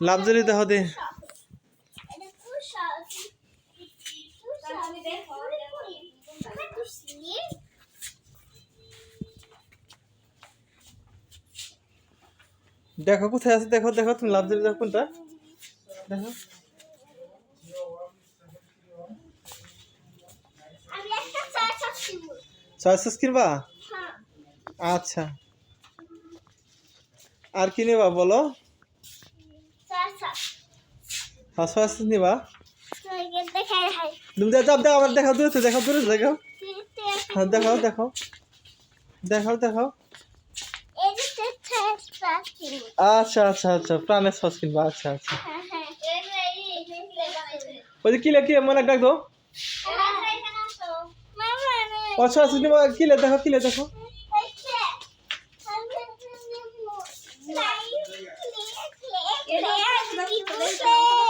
লাভ জলি দেখো দে দেখো কোথায় আছে? দেখো দেখো তুমি লাভ জলি দেখো কোনটা? দেখো। কিনবা? হ্যাঁ। আচ্ছা। আর কি নেবা বলো? হ্যাঁ চয়েস নিবা তুমি যা যাও দেখো আমার দেখাও দূরে দেখাও দূরে দেখাও হ্যাঁ দেখাও দেখাও দেখাও দেখাও আচ্ছা আচ্ছা আচ্ছা প্রাণের সস কিনবা আচ্ছা আচ্ছা হ্যাঁ হ্যাঁ ওই যে কিলে কিলে মনে ডাক দো ও সস নিবা কিলে দেখো কিলে দেখো দেখো দেখো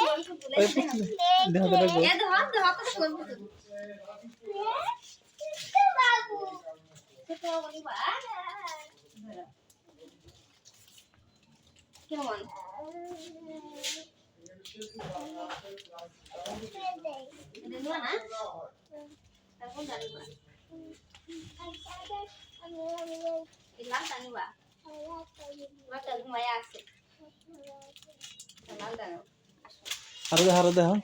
কেমন এটা নিবা না তারপর জানিবা এই লালটা নিবা লালটা ঘুমায় আছে লালটা নাও আরও দেখো আরও দেখো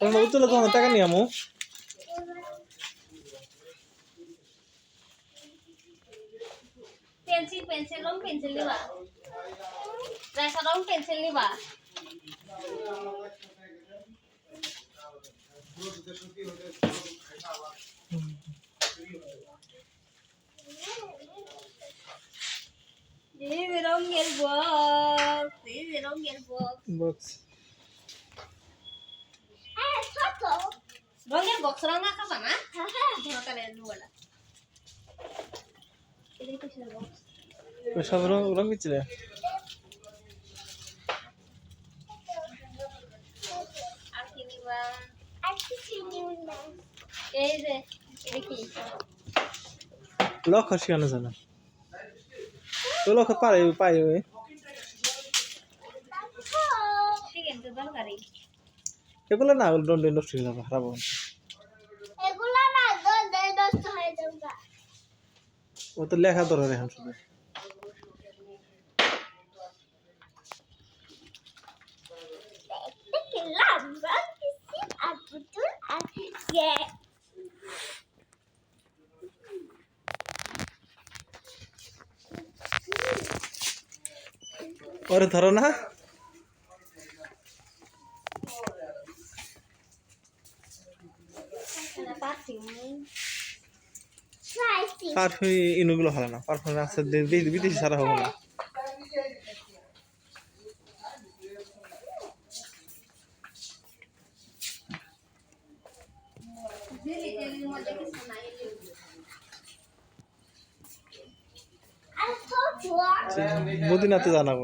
দেখো তোমরা, টাকা নিয়ে আমু। পেন্সিল পেন্সিল রং পেন্সিল নিবা। রাইসা রং পেন্সিল নিবা। যে রঙের বক্স এই রঙের বক্স বক্স রঙের বক্স রঙা খাবা না ধরকারে লুয়ালা সব রং রং দিচ্ছিলে আর কি নিবা এই যে এটা কি লক্ষ্য শিখানো জানো তো লক্ষ্য পারে পাই ওই। এগুলো না দন্ড নষ্ট হয়ে যাবে হারাবো। এগুলা না দে নষ্ট হয়ে যাবে। ও তো লেখা ধরে এখন শুধু। ওরে ধরো না পারফিউম স্লাইসি পারফিউম ইনুগুলো ভালো না পারফিউম আছে দে- দে- বিদেশি ছাড়া হবে না জেলি জেলির মধ্যে কিছু নাই মদিনাতে জানাব।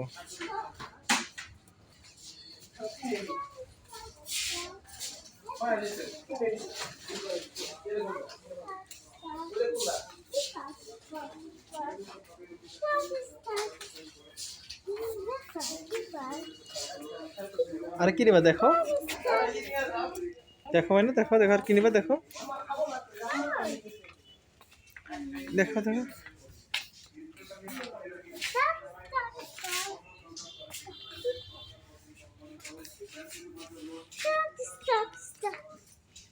আর কি নিবা দেখো। দেখো মানে দেখো দেখো আর কি নিবা দেখো। দেখো দেখো।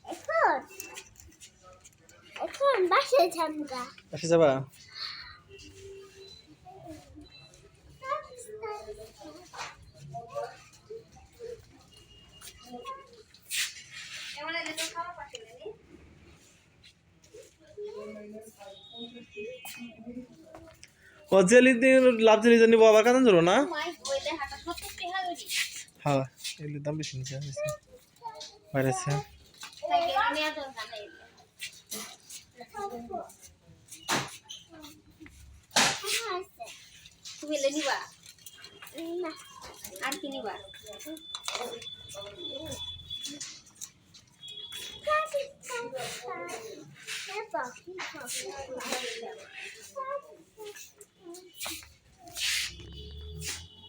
এখন এখন বাসে ঝামগা আসে যাবা? ও জেলি লাভ জেলি জানি বাবার কাছে ধরো না? হ্যাঁ এগুলোর দাম বেশি নিচে Papa.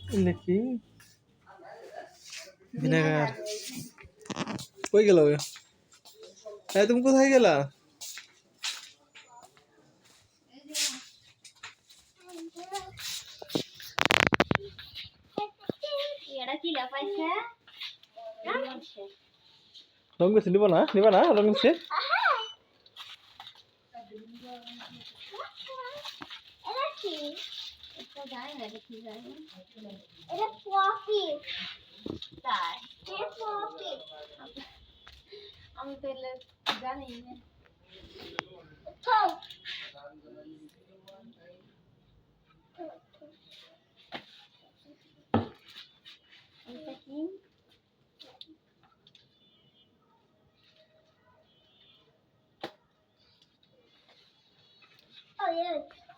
এগুলো কি ভিনেগার কই গেল এই তুমি কোথায় গেলা এটা কি লাফাইছে রং বেশি নিবা না নিবা না রং বেশি পপি এটা যায় না দেখি যায় এটা পপি। আমি তাহলে জানি Oh, yeah.